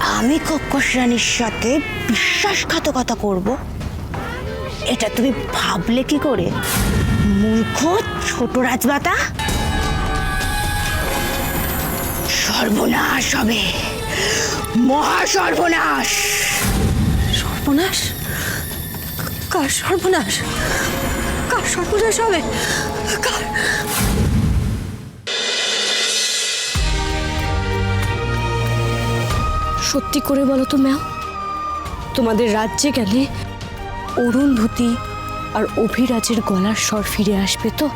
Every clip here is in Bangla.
আমি কক্কস রানীর সাথে বিশ্বাসঘাতকতা করব। এটা তুমি ভাবলে কি করে? মূর্খ, ছোট রাজমাতা? সর্বনাশ হবে। মহা সর্বনাশ। সর্বনাশ? কার সর্বনাশ? সর্বনাশ হবে। সত্যি করে বলো তো, ম্যাও, তোমাদের রাজ্যে গেলে অরুন্ধতী আর অভিরাজের গলার স্বর ফিরে আসবে তো?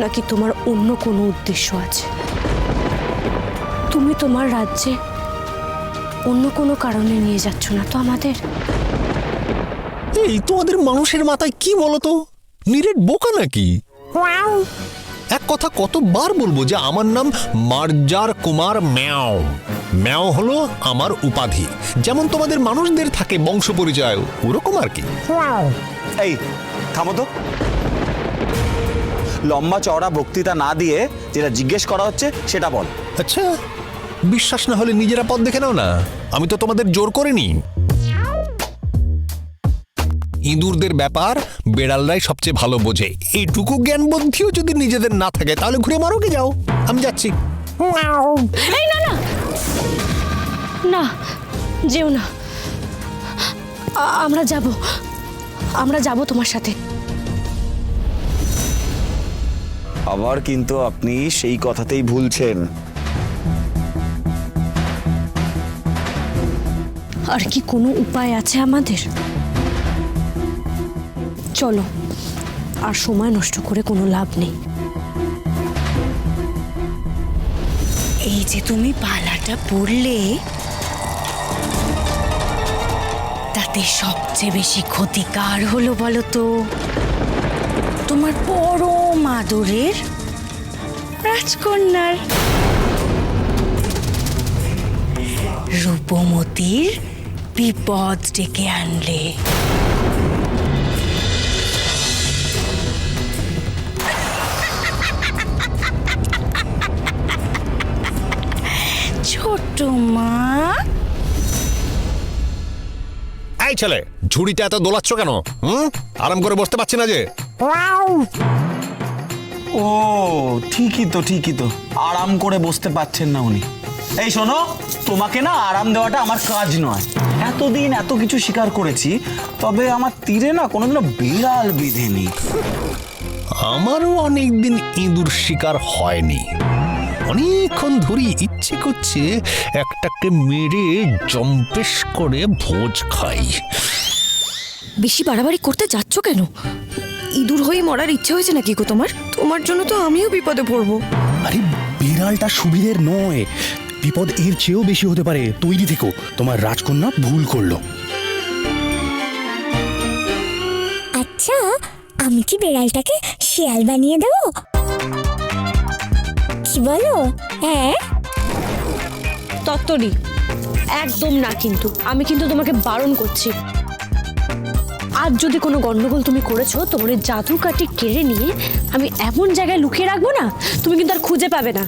নাকি তোমার অন্য কোনো উদ্দেশ্য আছে? তুমি তোমার রাজ্যে অন্য কোনো কারণে নিয়ে যাচ্ছ না তো আমাদের? এই তোমাদের মানুষের মাথায় কি বলো তো নিরেট বোকা নাকি? এক কথা কতবার বলব যে আমার নাম মার্জার কুমার ম্যাও। ম্যাও হলো আমার উপাধি। যেমন তোমাদের মানুষদের থাকে বংশ পরিচয় ওরকম আর কি। এই থামো তো। লম্বা চওড়া বক্তৃতা না দিয়ে যেটা জিজ্ঞেস করা হচ্ছে সেটা বল। আচ্ছা বিশ্বাস না হলে নিজেরা পথ দেখে নাও না। আমি তো তোমাদের জোর করিনি। ইঁদুরদের ব্যাপার বেড়ালরাই সবচেয়ে ভালো বোঝে। এইটুকু জ্ঞান বুদ্ধিও যদি নিজেদের না থাকে তাহলে ঘুরে মারোকে যাও। আমি যাচ্ছি। এই না না। না যেও না। আমরা যাব। আমরা যাব তোমার সাথে। আবার কিন্তু আপনি সেই কথাতেই ভুলছেন। আর কি কোনো উপায় আছে আমাদের? চলো। আর সময় নষ্ট করে কোনো লাভ নেই। এই যে তুমি পালাটা পড়লে, তাতে সবচেয়ে বেশি ক্ষতিকার হলো বলো তো। তোমার পরম আদরের রাজকন্যার রূপমতির বিপদ ডেকে আনলে। ছোট মা। এই ছেলে ঝুড়িটা এত দোলাচ্ছ কেন? হুম? আরাম করে বসতে পারছি না যে। ও ঠিকই তো ঠিকই তো। আরাম করে বসতে পাচ্ছেন না উনি। এই শোনো তোমাকে না আরাম দেওয়াটা আমার কাজ নয়। এতদিন এত কিছু স্বীকার করেছি তবে আমার তীরে না কোনোদিনও বিড়াল বিধেনি। আমারও অনেকদিন ইঁদুর শিকার হয়নি। অনেকক্ষণ ধরে ইচ্ছে করছে একটাকে মেরে জম্পেশ করে ভোজ খাই। বেশি বাড়াবাড়ি করতে যাচ্ছ কেন? ইঁদুর হয়ে মরার ইচ্ছে হয়েছে নাকি গো তোমার? তোমার জন্য তো আমিও বিপদে পড়ব। আরে বিড়ালটা সুবিধের নয়। বিপদ এর চেয়েও বেশি হতে পারে। তৈরি থেকো। তোমার রাজকন্যা ভুল করল। আচ্ছা আমি কি বেড়ালটাকে শিয়াল বানিয়ে দেবো? বলো? হ্যাঁ? তত্তরি একদম না কিন্তু। আমি কিন্তু তোমাকে বারণ করছি। আজ যদি কোনো গন্ডগোল তুমি করেছ, তোমার ওই জাদু কাটি কেড়ে নিয়ে আমি এমন জায়গায় লুকিয়ে রাখব না, তুমি কিন্তু আর খুঁজে পাবে না।